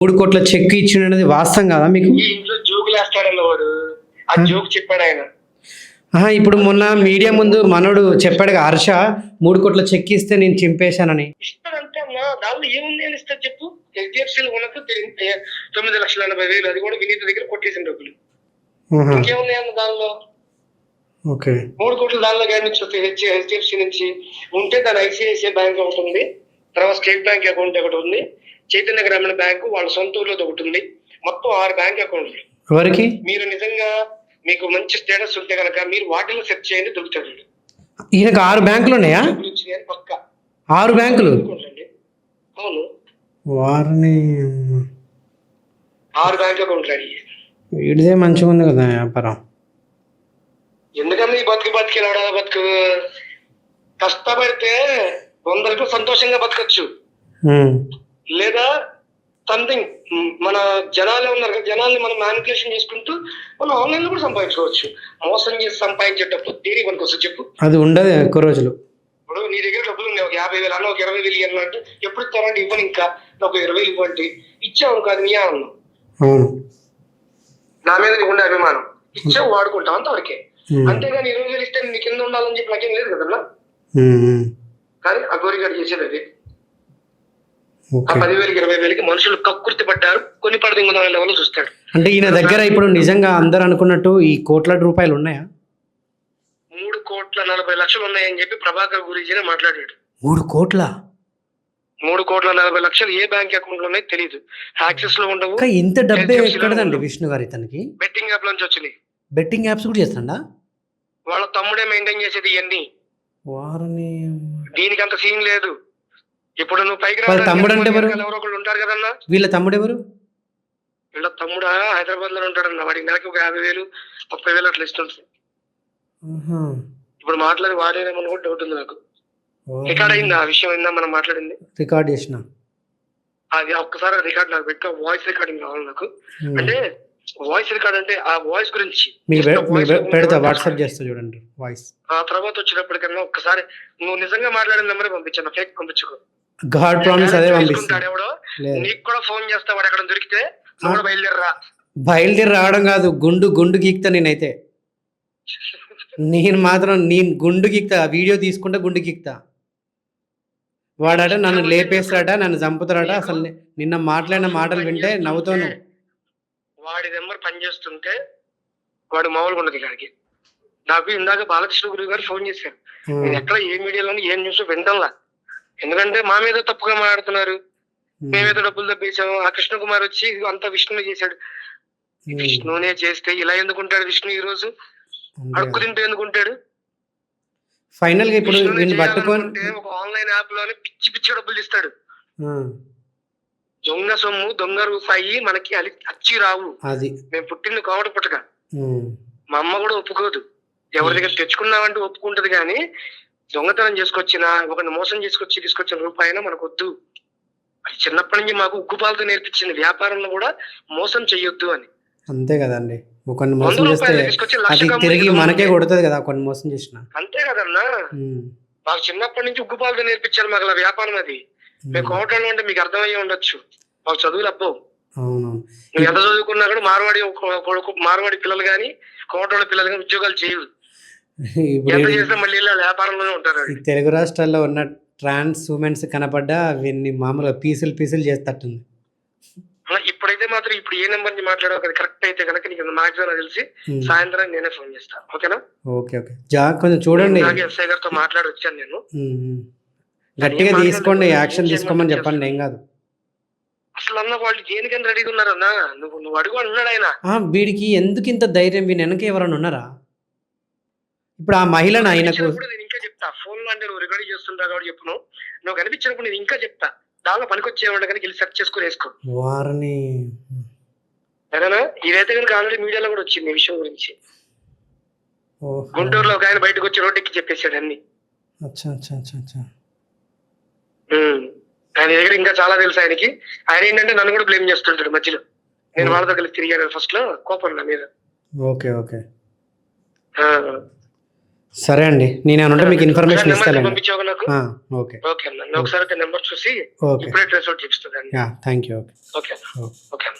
మూడు కోట్ల చెక్ ఇచ్చిండనేది వాస్తవం కదా మీకు? ఈ ఇంట్లో జోకులు వేస్తాడన్న వాడు. ఆ జోక్ చెప్పాడు ఆయన. ఆహా, ఇప్పుడు మొన్న మీడియా ముందు మనోడు చెప్పాడు కదా, హర్ష మూడు కోట్ల చెక్ ఇస్తే నేను చింపేశానని. ఇస్తాడంటే అన్నా దానిలో ఏముంది అని ఇస్తారు చెప్పు. హెచ్డిఎఫ్సీలో ఉన్నట్టు తె- తొమ్మిది లక్షల ఎనభై వేలు అది కూడా వినీత దగ్గర కొట్టేసిన డబ్బులు. ఆహా, ఇంకేముంది అన్న దానిలో ఓకే. మూడు కోట్లు దానిలో గాడి నుంచి వస్తాయి హెచ్ హెచ్డిఎఫ్సి నుంచి ఉంటే దాని ఐసిఐసిఐ బ్యాంక్ ఒకటి ఉంది తర్వాత స్టేట్ బ్యాంక్ అకౌంట్ ఒకటి ఉంది. చైతన్య గ్రామీణ బ్యాంకు వాళ్ళ సొంత ఊర్లో ఒకటి ఉంది. మొత్తం ఆరు బ్యాంక్ అకౌంట్లు. ఎవరికి? మీరు నిజంగా మీకు మంచి స్టేటస్ ఉంటే కనుక మీరు వాటిలో సెర్చ్ చేయండి దొరుకుతాడు ఈయనకు ఆరు బ్యాంకులు ఉన్నాయా పక్క. ఆరు బ్యాంకులు? అవును. వారిని ఆరు బ్యాంక్ అకౌంట్లు అడిగి. వీడిదే మంచిగా ఉంది కదా వ్యాపారం. ఎందుకన్నా ఈ బతుకు బతికి బతుకు? కష్టపడితే వందలకు సంతోషంగా బతకచ్చు. లేదా సంథింగ్ మన జనాలే ఉన్నారు కదా జనాల్ని మనం మ్యానిపులేషన్ చేసుకుంటూ మనం ఆన్లైన్లో కూడా సంపాదించుకోవచ్చు. మోసం చేసి సంపాదించేటప్పుడు దేనికి మనకు వస్తుంది చెప్పు? అది ఉండదు ఎక్కువ రోజులు. ఇప్పుడు నీ దగ్గర డబ్బులు ఉన్నాయి ఒక యాభై వేలు అన్న ఒక ఇరవై వేలు అంటే ఎప్పుడు ఇస్తానంటే ఇవ్వను ఇంకా? నాకు ఇరవై వేలు ఇవ్వండి. ఇచ్చావు కాదు నీ ఆనందం. నా మీద నీకు ఉండే అభిమానం. ఇచ్చావు వాడుకుంటాం అంతవరకే. అంతేగాని ఇరవై వేలు ఇస్తే నీ కింద ఉండాలని చెప్పి నాకేం లేదు కదన్నా? ఆ గోరిగాడు చేసేది అది ఆ పదివేలకి ఇరవై వేలకి మనుషులు కక్కుర్తి పడ్డారు. కొన్ని పడదింగుదాం లెవెల్ చూస్తాడు. అంటే ఈయన దగ్గర ఇప్పుడు నిజంగా అందరు అనుకున్నట్టు ఈ కోట్ల రూపాయలు ఉన్నాయా? మూడు కోట్ల నలభై లక్షలు ఉన్నాయని చెప్పి ప్రభాకర్ గురించినే మాట్లాడాడు. మూడు కోట్ల? మూడు కోట్ల నలభై లక్షలు ఏ బ్యాంక్ అకౌంట్లో ఉన్నాయో తెలియదు యాక్సిస్లో ఉండవు ఇంత డబ్బే ఎక్కడదండి విష్ణు గారు ఇతనికి? బెట్టింగ్ యాప్ నుంచి వచ్చినాయి. బెట్టింగ్ యాప్స్ కూడా చేస్తాడా? వాళ్ళ తమ్ముడే మెయింటైన్ చేసేది ఇవన్నీ. వారిని దీనికి అంత సీన్ లేదు. ఇప్పుడు నువ్వు పైకి వాళ్ళ తమ్ముడు అంటే ఎవరు? ఎవరో? ఒకళ్ళు ఉంటారు కదన్నా? వీళ్ళ తమ్ముడు ఎవరు వీళ్ళ తమ్ముడా? హైదరాబాద్లో ఉంటాడన్న. వాడికి నెలకి ఒక యాభై వేలు ముప్పై వేలు అట్లా ఇస్తుంది ఆహా. ఇప్పుడు మాట్లాడి వాడేదేమో కూడా డౌట్ ఉంది నాకు. రికార్డ్ అయింది? ఆ విషయం అయిందా? మనం మాట్లాడింది. రికార్డ్ చేసిన. అది ఒక్కసారి రికార్డ్ నాకు పెట్టా వాయిస్ రికార్డింగ్ కావాలి నాకు. అంటే వాయిస్ రికార్డ్ అంటే ఆ వాయిస్ గురించి. పెడతా వాట్సాప్ చేస్తా చూడండి వాయిస్ ఆ తర్వాత వచ్చేటప్పటికన్నా ఒక్కసారి నువ్వు నిజంగా మాట్లాడిన నెంబర్ పంపించాను ఫేక్ పంపించుకో. గాడ్ ప్రామిస్ అదే లేదు. నీకు కూడా ఫోన్ చేస్తా వాడు ఎక్కడ దొరికితే నువ్వు బయలుదేరరా. బయలుదేరి రావడం కాదు గుండు గుండు గీక్తా నేనైతే. నేను మాత్రం నేను గుండు గీక్తా వీడియో తీసుకుంటే గుండు గీక్తా. వాడట నన్ను లేపేస్తాడట నన్ను చంపుతాడట అసలు నిన్న మాట్లాడిన మాటలు వింటే నవ్వుతాను. వాడి నెంబర్ పనిచేస్తుంటే వాడు మామూలుగా ఉండదు ఇక్కడికి. నాకు ఇందాక బాలకృష్ణ గురువు గారు ఫోన్ చేశారు. నేను ఎక్కడ ఏ మీడియాలోని ఏం న్యూస్ వింటంలా. ఎందుకంటే మా మీద తప్పుగా మాట్లాడుతున్నారు. మేమేదో డబ్బులు తప్పేసాము ఆ కృష్ణ కుమార్ వచ్చి "ఇదిగో అంతా విష్ణునే చేశాడు. విష్ణునే చేస్తే ఇలా ఎందుకుంటాడు విష్ణు ఈ రోజు అడుక్కు తింటూ ఎందుకుంటాడు ఫైనల్గా ఇప్పుడు ఒక ఆన్లైన్ యాప్లోనే పిచ్చి పిచ్చి డబ్బులు ఇస్తాడు. దొంగ సొమ్ము దొంగ రూపాయి మనకి అలి అచ్చి రావు. అది. మేము పుట్టింది కోమట పుట్టక. మా అమ్మ కూడా ఒప్పుకోదు. ఎవరి దగ్గర తెచ్చుకున్నామంటే ఒప్పుకుంటది కానీ దొంగతనం చేసుకొచ్చిన ఒకరిని మోసం చేసుకొచ్చి తీసుకొచ్చిన రూపాయినా మనకు వద్దు అది చిన్నప్పటి నుంచి మాకు ఉగ్గుపాలతో నేర్పించింది. వ్యాపారంలో కూడా మోసం చెయ్యొద్దు అని. అంతే కదండి. కొన్ని మోసం చేస్తే అది తిరిగి మనకే. కొడుతుంది కదా కొన్ని మోసం చేసిన. అంతే కదన్నా. మాకు చిన్నప్పటి నుంచి ఉగ్గుపాలతో నేర్పించారు మాకు అలా వ్యాపారం అది. మేము కోటలో అంటే మీకు అర్థమయ్యే ఉండొచ్చు. మాకు చదువులు అబ్బవు నువ్వు ఎంత చదువుకున్నా కూడా మార్వాడి కొడుకు మార్వాడి పిల్లలు కానీ కోటోళ్ళ పిల్లలు కానీ ఉద్యోగాలు ఇప్పుడు ఎంత చేసినా మళ్ళీ వ్యాపారంలోనే ఉంటారు తెలుగు రాష్ట్రాల్లో ఉన్న ట్రాన్స్ ఉమెన్స్ కనపడ్డా అవన్నీ మామూలుగా పీసులు పీసులు చేస్తట్టుంది. ఇప్పుడైతే మాత్రం ఇప్పుడు ఏ నెంబర్ నుంచి మాట్లాడావు కరెక్ట్ అయితే కనుక నీకు మాక్సిమం తెలిసి సాయంత్రం నేనే ఫోన్ చేస్తాను ఓకేనా? Okay okay. జా కొంచెం చూడండి. ఎస్ఐ గారితో మాట్లాడి వచ్చాను నేను. గట్టిగా తీసుకోండి యాక్షన్ తీసుకోమని చెప్పండి ఏం కాదు. అసలు అన్న వాళ్ళు దేనికని రెడీగా ఉన్నారన్నా? నువ్వు నువ్వు అడుగు అన్నాడు ఆయన. ఆ, వీడికి ఎందుకు ఇంత ధైర్యం? వీని వెనక ఎవరైనా ఉన్నారా? ఇప్పుడు ఆ మహిళను ఆయనకు కనిపించినప్పుడు నేను ఇంకా చెప్తా. ఫోన్లో అంటే నువ్వు రికార్డ్ చేస్తుంటా కాబట్టి చెప్పును నువ్వు. కనిపించినప్పుడు నేను ఇంకా చెప్తా. దానిలో పనికొచ్చేవాడు కానీ వెళ్ళి సెర్చ్ చేసుకుని వేసుకో. వారిని. సరేనా? ఇదైతే కనుక ఆల్రెడీ మీడియాలో కూడా వచ్చింది ఈ విషయం గురించి. గుంటూరులో ఒక ఆయన బయటకు వచ్చి రోడ్డు ఎక్కి చెప్పేశాడు అన్ని. అచ్చా అచ్చా అచ్చా అచ్చా. ఆయన దగ్గర ఇంకా చాలా తెలుసు ఆయనకి. ఆయన ఏంటంటే నన్ను కూడా బ్లేమ్ చేస్తుంటాడు మధ్యలో. నేను వాళ్ళతో కలిసి తిరిగాను ఫస్ట్లో కోపం నా మీద. Okay okay. సరే అండి. నేను ఏమన్నా మీకు ఇన్ఫర్మేషన్ ఇస్తానండి ఓకే. ఓకే అన్న. నేను ఒకసారి నెంబర్ చూసి ఇప్పుడే ట్రేస్ అవుట్ చేపిస్తాను yeah thank you okay. Okay okay